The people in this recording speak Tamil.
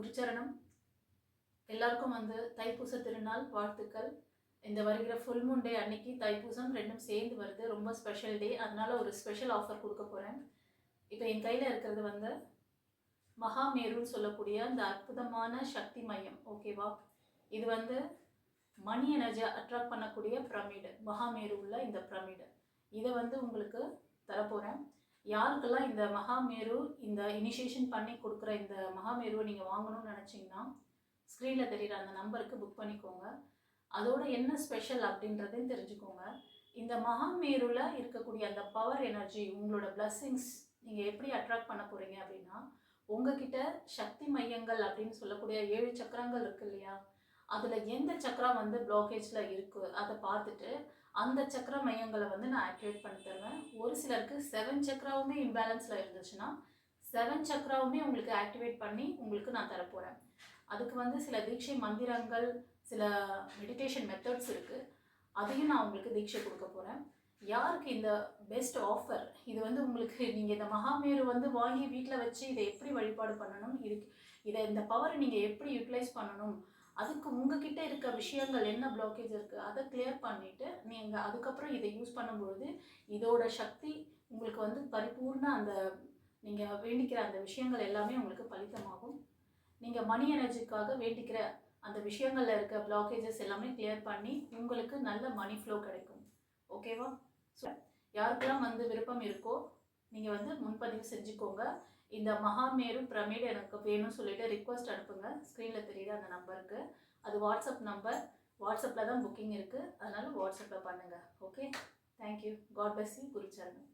குருச்சரணம். எல்லாருக்கும் வந்து தைப்பூச திருநாள் வாழ்த்துக்கள். இந்த வருகிற ஃபுல் மூன் டே அன்னைக்கு தைப்பூசம் ரெண்டும் சேர்ந்து வருது. ரொம்ப ஸ்பெஷல் டே அதனால ஒரு ஸ்பெஷல் ஆஃபர் கொடுக்க போகிறேன் இப்போ என் கையில் இருக்கிறது வந்து மகாமேருன்னு சொல்லக்கூடிய அந்த அற்புதமான சக்தி மையம். ஓகேவா இது வந்து மணி எனர்ஜியை அட்ராக்ட் பண்ணக்கூடிய பிரமிடு. மகாமேரு உள்ள இந்த பிரமிடு. இதை வந்து உங்களுக்கு தரப்போகிறேன் யாருக்கெல்லாம் இந்த மகாமேரு இந்த இனிஷியேஷன் பண்ணி கொடுக்குற இந்த மகாமேருவை நீங்கள் வாங்கணும்னு நினச்சிங்கன்னா ஸ்க்ரீனில் தெரிகிற அந்த நம்பருக்கு புக் பண்ணிக்கோங்க. அதோட என்ன ஸ்பெஷல் அப்படின்றதையும் தெரிஞ்சுக்கோங்க. இந்த மகாமேருவில் இருக்கக்கூடிய அந்த பவர் எனர்ஜி உங்களோட பிளஸ்ஸிங்ஸ் நீங்கள் எப்படி அட்ராக்ட் பண்ண போகிறீங்க அப்படின்னா உங்ககிட்ட சக்தி மையங்கள் அப்படின்னு சொல்லக்கூடிய ஏழு சக்கரங்கள் இருக்கு இல்லையா? அதில் எந்த சக்கரம் வந்து பிளாக்கேஜில் இருக்குது அதை பார்த்துட்டு அந்த சக்கர மையங்களை வந்து நான் ஆக்டிவேட் பண்ணி தருவேன். ஒரு சிலருக்கு செவன் சக்கராவுமே இம்பேலன்ஸில் இருந்துச்சுன்னா செவன் சக்கராவுமே உங்களுக்கு ஆக்டிவேட் பண்ணி உங்களுக்கு நான் தரப்போகிறேன் அதுக்கு வந்து சில தீட்சை மந்திரங்கள் சில மெடிடேஷன் மெத்தட்ஸ் இருக்குது அதையும் நான் உங்களுக்கு தீட்சை கொடுக்க போகிறேன் யாருக்கு இந்த பெஸ்ட் ஆஃபர் இது வந்து உங்களுக்கு நீங்கள் இந்த மகாமேரு வந்து வாங்கி வீட்டில் வச்சு இதை எப்படி வழிபாடு பண்ணணும்? இதுக்கு இதை இந்த பவரை நீங்கள் எப்படி யூட்டிலைஸ் பண்ணணும்? அதுக்கு உங்ககிட்ட இருக்க விஷயங்கள் என்ன பிளாக்கேஜ் இருக்குது அதை கிளியர் பண்ணிவிட்டு நீங்கள் அதுக்கப்புறம் இதை யூஸ் பண்ணும்பொழுது இதோட சக்தி உங்களுக்கு வந்து பரிபூர்ண அந்த நீங்கள் வேண்டிக்கிற அந்த விஷயங்கள் எல்லாமே உங்களுக்கு பலிதமாகும் நீங்கள் மணி எனர்ஜிக்காக வேண்டிக்கிற அந்த விஷயங்களில் இருக்க பிளாக்கேஜஸ் எல்லாமே கிளியர் பண்ணி உங்களுக்கு நல்ல மணி ஃப்ளோ கிடைக்கும். ஓகேவா ஸோ யாருக்கெல்லாம் வந்து விருப்பம் இருக்கோ நீங்கள் வந்து முன்பதிவு செஞ்சுக்கோங்க. இந்த மகாமேரு பிரமிடு எனக்கு வேணும்னு சொல்லிட்டு ரிக்வஸ்ட் அனுப்புங்க. ஸ்க்ரீனில் தெரியுது அந்த நம்பருக்கு அது வாட்ஸ்அப் நம்பர் வாட்ஸ்அப்பில் தான் புக்கிங் இருக்குது அதனால் வாட்ஸ்அப்பில் பண்ணுங்கள் okay thank you god bless you குருச்சரணம்.